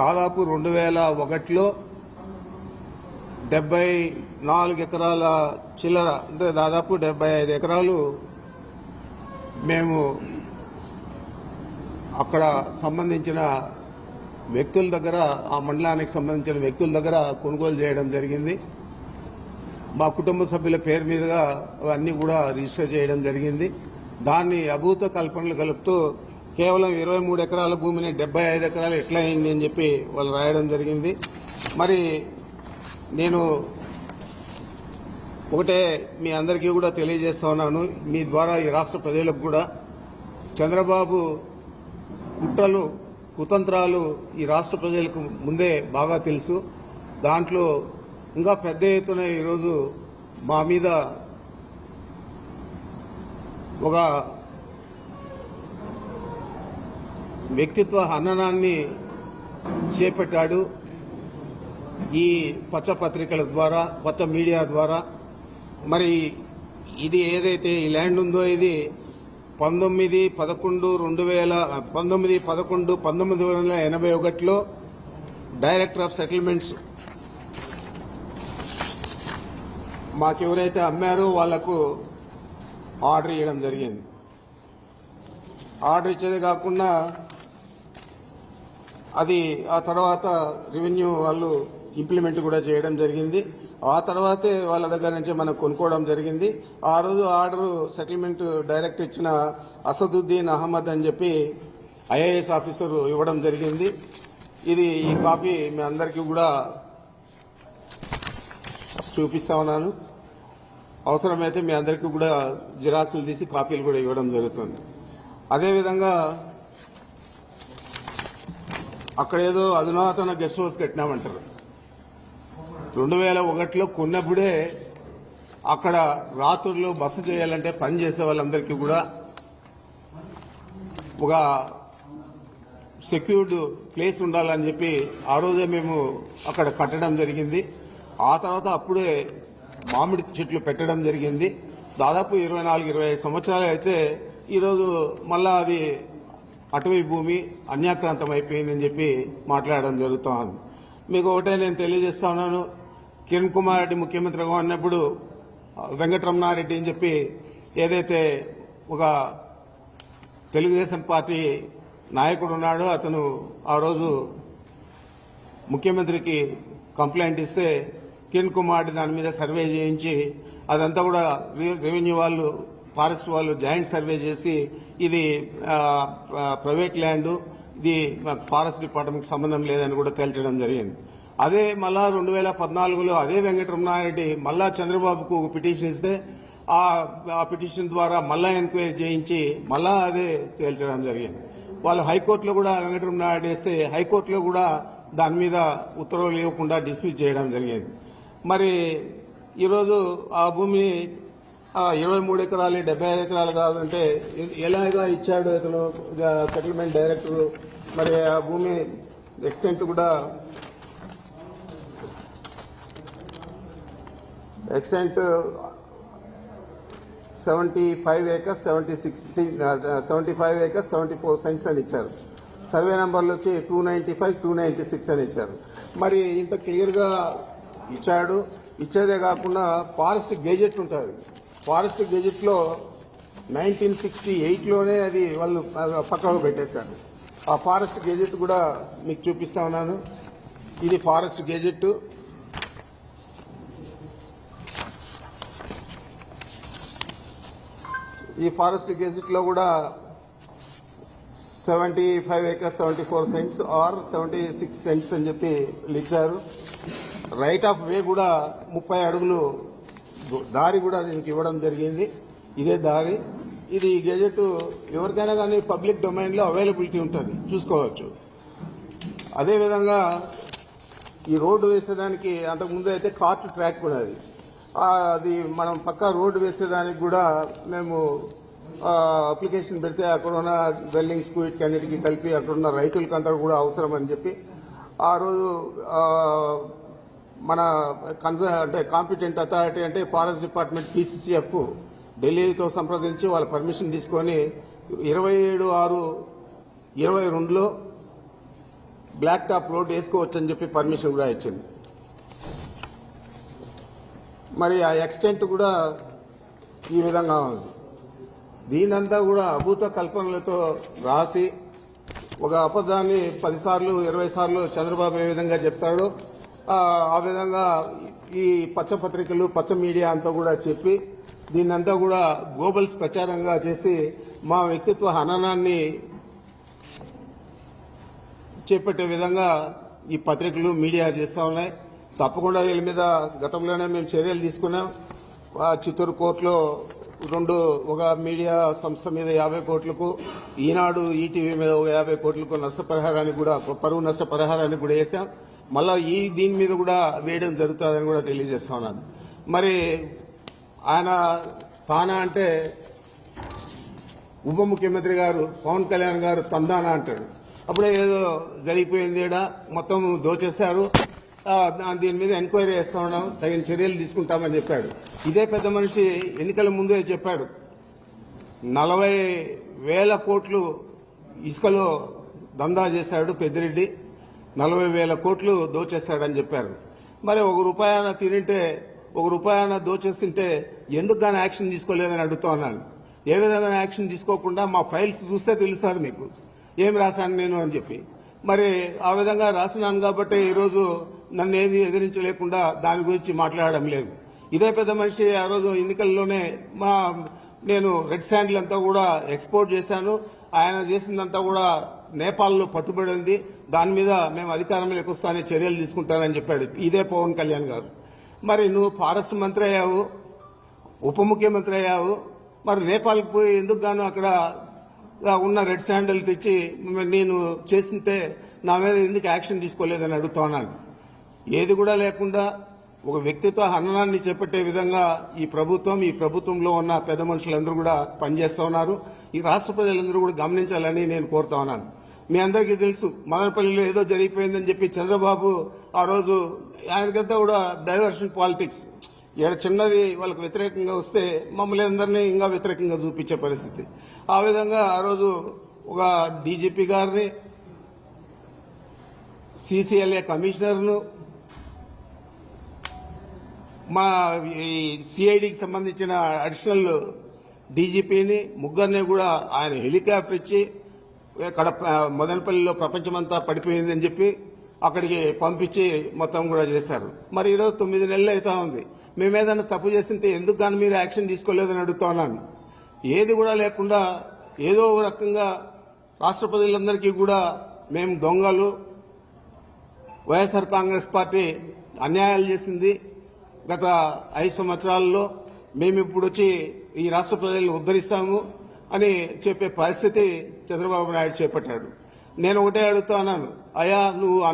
దాదాపు రెండు వేల ఒకటిలో డెబ్బై నాలుగు ఎకరాల చిల్లర అంటే దాదాపు డెబ్బై ఐదు ఎకరాలు మేము అక్కడ సంబంధించిన వ్యక్తుల దగ్గర ఆ మండలానికి సంబంధించిన వ్యక్తుల దగ్గర కొనుగోలు చేయడం జరిగింది. మా కుటుంబ సభ్యుల పేరు మీదుగా అవన్నీ కూడా రిజిస్టర్ చేయడం జరిగింది. దాన్ని అభూత కల్పనలు కలుపుతూ కేవలం ఇరవై మూడు ఎకరాల భూమిని డెబ్బై ఐదు ఎకరాలు ఎట్లా అయింది అని చెప్పి వాళ్ళు రాయడం జరిగింది. మరి నేను ఒకటే మీ అందరికీ కూడా తెలియజేస్తా ఉన్నాను. మీ ద్వారా ఈ రాష్ట్ర ప్రజలకు కూడా చంద్రబాబు కుట్రలు కుతంత్రాలు ఈ రాష్ట్ర ప్రజలకు ముందే బాగా తెలుసు. దాంట్లో ఇంకా పెద్ద ఎత్తున ఈరోజు మా మీద ఒక వ్యక్తిత్వ హననాన్ని చేపట్టాడు ఈ పచ్చ పత్రికల ద్వారా కొత్త మీడియా ద్వారా. మరి ఇది ఏదైతే ఈ ల్యాండ్ ఉందో ఇది పంతొమ్మిది పదకొండు రెండు వేల పంతొమ్మిది పదకొండు పంతొమ్మిది వందల ఎనభై ఒకటిలో డైరెక్టర్ ఆఫ్ సెటిల్మెంట్స్ మాకెవరైతే అమ్మారో వాళ్ళకు ఆర్డర్ ఇవ్వడం జరిగింది. ఆర్డర్ ఇచ్చేది కాకుండా అది ఆ తర్వాత రెవెన్యూ వాళ్ళు ఇంప్లిమెంట్ కూడా చేయడం జరిగింది. ఆ తర్వాతే వాళ్ళ దగ్గర నుంచి మనం కొనుక్కోవడం జరిగింది. ఆ రోజు ఆర్డర్ సెటిల్మెంట్ డైరెక్ట్ ఇచ్చిన అసదుద్దీన్ అహ్మద్ అని చెప్పి ఐఏఎస్ ఆఫీసర్ ఇవ్వడం జరిగింది. ఇది ఈ కాపీ మీ అందరికీ కూడా చూపిస్తా ఉన్నాను. అవసరమైతే మీ అందరికీ కూడా జిరాక్సులు తీసి కాపీలు కూడా ఇవ్వడం జరుగుతుంది. అదేవిధంగా అక్కడ ఏదో అధునాతన గెస్ట్ హౌస్ కట్టినామంటారు. రెండు వేల ఒకటిలో కొన్నప్పుడే అక్కడ రాత్రులు బస చేయాలంటే పని చేసే వాళ్ళందరికీ కూడా ఒక సెక్యూర్డ్ ప్లేస్ ఉండాలని చెప్పి ఆ రోజే మేము అక్కడ కట్టడం జరిగింది. ఆ తర్వాత అప్పుడే మామిడి చెట్లు పెట్టడం జరిగింది. దాదాపు ఇరవై నాలుగు ఇరవై ఐదు సంవత్సరాలు అయితే ఈరోజు మళ్ళా అది అటవీ భూమి అన్యాక్రాంతం అయిపోయిందని చెప్పి మాట్లాడడం జరుగుతూ ఉంది మీకు ఒకటే నేను తెలియజేస్తా ఉన్నాను. కిరణ్ కుమార్ రెడ్డి ముఖ్యమంత్రిగా ఉన్నప్పుడు వెంకటరమణారెడ్డి అని చెప్పి ఏదైతే ఒక తెలుగుదేశం పార్టీ నాయకుడు ఉన్నాడో అతను ఆ రోజు ముఖ్యమంత్రికి కంప్లైంట్ ఇస్తే కిరణ్ కుమార్ దాని మీద సర్వే చేయించి అదంతా కూడా రెవెన్యూ వాళ్ళు ఫారెస్ట్ వాళ్ళు జాయింట్ సర్వే చేసి ఇది ప్రైవేట్ ల్యాండ్ ఇది ఫారెస్ట్ డిపార్ట్మెంట్కి సంబంధం లేదని కూడా తేల్చడం జరిగింది. అదే మళ్ళా రెండు వేల పద్నాలుగులో అదే వెంకటరమణారెడ్డి మళ్ళా చంద్రబాబుకు ఒక పిటిషన్ ఇస్తే ఆ పిటిషన్ ద్వారా మళ్ళా ఎంక్వైరీ చేయించి మళ్ళా అదే తేల్చడం జరిగింది. వాళ్ళు హైకోర్టులో కూడా వెంకటరమణారెడ్డి వేస్తే హైకోర్టులో కూడా దాని మీద ఉత్తర్వులు ఇవ్వకుండా డిస్మిస్ చేయడం జరిగింది. మరి ఈరోజు ఆ భూమిని ఇరవై మూడు ఎకరాలు డెబ్బై ఐదు ఎకరాలు కావాలంటే ఎలాగా ఇచ్చాడు ఇతను? సెటిల్మెంట్ డైరెక్టర్ మరి ఆ భూమి ఎక్స్టెంట్ కూడా extent seventy five acres seventy six seventy five acres seventy four cents అని ఇచ్చారు. సర్వే నెంబర్లు వచ్చి two ninety five two ninety six అని ఇచ్చారు. మరి ఇంత క్లియర్గా ఇచ్చాడు. ఇచ్చేదే కాకుండా ఫారెస్ట్ గెజెట్ ఉంటుంది. ఫారెస్ట్ గెజెట్లో నైన్టీన్ సిక్స్టీ ఎయిట్లోనే అది వాళ్ళు పక్కకు పెట్టేశారు. ఆ ఫారెస్ట్ గెజెట్ కూడా మీకు చూపిస్తా ఉన్నాను. ఇది ఫారెస్ట్ గెజెట్. ఈ ఫారెస్ట్ గెజెట్లో కూడా seventy five acres seventy four cents or seventy six cents అని చెప్పి ఇచ్చారు రైట్ ఆఫ్ వే కూడా ముప్పై అడుగులు దారి కూడా దీనికి ఇవ్వడం జరిగింది. ఇదే దారి. ఇది గెజెట్ ఎవరికైనా కానీ పబ్లిక్ డొమైన్లో అవైలబిలిటీ ఉంటుంది. చూసుకోవచ్చు. అదేవిధంగా ఈ రోడ్డు వేసేదానికి అంతకుముందు అయితే కార్ట్ ట్రాక్ కూడా అది. అది మనం పక్క రోడ్డు వేసేదానికి కూడా మేము అప్లికేషన్ పెడితే అక్కడ ఉన్న బిల్డింగ్స్కు వీటికన్నిటికీ కలిపి అక్కడ ఉన్న రైతులకు అంతా కూడా అవసరం అని చెప్పి ఆ రోజు మన కన్స అంటే కాంపిటెంట్ అథారిటీ అంటే ఫారెస్ట్ డిపార్ట్మెంట్ పీసీసీఎఫ్ ఢిల్లీతో సంప్రదించి వాళ్ళ పర్మిషన్ తీసుకొని ఇరవై ఏడు ఆరు ఇరవై రెండులో బ్లాక్ టాప్ రోడ్ వేసుకోవచ్చని చెప్పి పర్మిషన్ కూడా ఇచ్చింది. మరి ఆ ఎక్స్టెంట్ కూడా ఈ విధంగా ఉంది. దీనంతా కూడా అభూత కల్పనలతో రాసి ఒక అబద్ధాన్ని పదిసార్లు ఇరవై సార్లు చంద్రబాబు ఏ విధంగా చెప్తాడో ఆ, విధంగా ఈ పచ్చ పత్రికలు పచ్చ మీడియా అంతా కూడా చెప్పి దీన్నంతా కూడా గోబల్స్ ప్రచారంగా చేసి మా వ్యక్తిత్వ హననాన్ని చేపట్టే విధంగా ఈ పత్రికలు మీడియా చేస్తా ఉన్నాయి. తప్పకుండా వీళ్ళ మీద గతంలోనే మేము చర్యలు తీసుకున్నాం. ఆ చిత్తూరు కోర్టులో రెండు ఒక మీడియా సంస్థ మీద యాభై కోట్లకు ఈనాడు ఈటీవీ మీద ఒక యాభై కోట్లకు నష్టపరిహారానికి కూడా పరువు నష్టపరిహారానికి కూడా వేశాం. మళ్ళా ఈ దీని మీద కూడా వేయడం జరుగుతుందని కూడా తెలియజేస్తా ఉన్నాను. మరి ఆయన తానా అంటే ఉప ముఖ్యమంత్రి గారు పవన్ కళ్యాణ్ గారు తందానా అంటాడు. అప్పుడే ఏదో జరిగిపోయింది ఏడా మొత్తం దోచేశారు. దీని మీద ఎంక్వైరీ చేస్తా ఉన్నాం తగిన చర్యలు తీసుకుంటామని చెప్పాడు. ఇదే పెద్ద మనిషి ఎన్నికల ముందే చెప్పాడు. నలభై వేల కోట్లు ఇసుకలో దందా చేశాడు పెద్దిరెడ్డి. నలభై వేల కోట్లు దోచేశాడని చెప్పారు. మరి ఒక రూపాయన తినింటే ఒక రూపాయన దోచేస్తుంటే ఎందుకు కానీ యాక్షన్ తీసుకోలేదని అడుగుతా ఉన్నాను. ఏ విధమైన యాక్షన్ తీసుకోకుండా మా ఫైల్స్ చూస్తే తెలుస్తారు మీకు. ఏం రాశాను నేను అని చెప్పి. మరి ఆ విధంగా రాసినాను కాబట్టి ఈరోజు నన్ను ఏది ఎదిరించలేకుండా దాని గురించి మాట్లాడడం లేదు. ఇదే పెద్ద మనిషి ఆ రోజు ఎన్నికల్లోనే మా నేను రెడ్ శాండ్లంతా అంతా కూడా ఎక్స్పోర్ట్ చేశాను. ఆయన చేసిందంతా కూడా నేపాల్లో పట్టుబడి ఉంది. దాని మీద మేము అధికారంలోకి వస్తానే చర్యలు తీసుకుంటానని చెప్పాడు. ఇదే పవన్ కళ్యాణ్ గారు. మరి నువ్వు ఫారెస్ట్ మంత్రి అయ్యావు ఉప ముఖ్యమంత్రి అయ్యావు. మరి నేపాల్కి పోయి ఎందుకు గాను అక్కడ ఉన్న రెడ్ శాండల్ తెచ్చి నేను చేస్తుంటే నా మీద ఎందుకు యాక్షన్ తీసుకోలేదని అడుగుతున్నాను ఏది కూడా లేకుండా ఒక వ్యక్తిత్వ హననాన్ని చేపట్టే విధంగా ఈ ప్రభుత్వం ఈ ప్రభుత్వంలో ఉన్న పెద్ద మనుషులందరూ కూడా పనిచేస్తూ ఉన్నారు. ఈ రాష్ట్ర ప్రజలందరూ కూడా గమనించాలని నేను కోరుతా ఉన్నాను. మీ అందరికీ తెలుసు మదనపల్లిలో ఏదో జరిగిపోయిందని చెప్పి చంద్రబాబు ఆ రోజు ఆయనకంతా కూడా డైవర్షన్ పాలిటిక్స్ ఇక్కడ చిన్నది వాళ్ళకు వ్యతిరేకంగా వస్తే మమ్మల్ని అందరినీ ఇంకా వ్యతిరేకంగా చూపించే పరిస్థితి. ఆ విధంగా ఆ రోజు ఒక డీజీపీ గారిని సీసీఎల్ఏ కమిషనర్ను మా ఈ సిఐడికి సంబంధించిన అడిషనల్ డీజీపీని ముగ్గురిని కూడా ఆయన హెలికాప్టర్ ఇచ్చి ఇక్కడ మదనపల్లిలో ప్రపంచమంతా పడిపోయిందని చెప్పి అక్కడికి పంపించి మొత్తం కూడా చేశారు. మరి ఈరోజు తొమ్మిది నెలలు అవుతా ఉంది. మేము ఏదైనా తప్పు చేస్తుంటే ఎందుకు కానీ మీరు యాక్షన్ తీసుకోలేదని అడుగుతున్నాను ఏది కూడా లేకుండా ఏదో ఒక రకంగా రాష్ట్ర ప్రజలందరికీ కూడా మేము దొంగలు వైఎస్ఆర్ కాంగ్రెస్ పార్టీ అన్యాయాలు చేసింది గత ఐదు సంవత్సరాల్లో. మేము ఇప్పుడు వచ్చి ఈ రాష్ట్ర ప్రజలను ఉద్ధరిస్తాము అని చెప్పే పరిస్థితి చంద్రబాబు నాయుడు చేపట్టాడు. నేను ఒకటే అడుగుతా అన్నాను అయా నువ్వు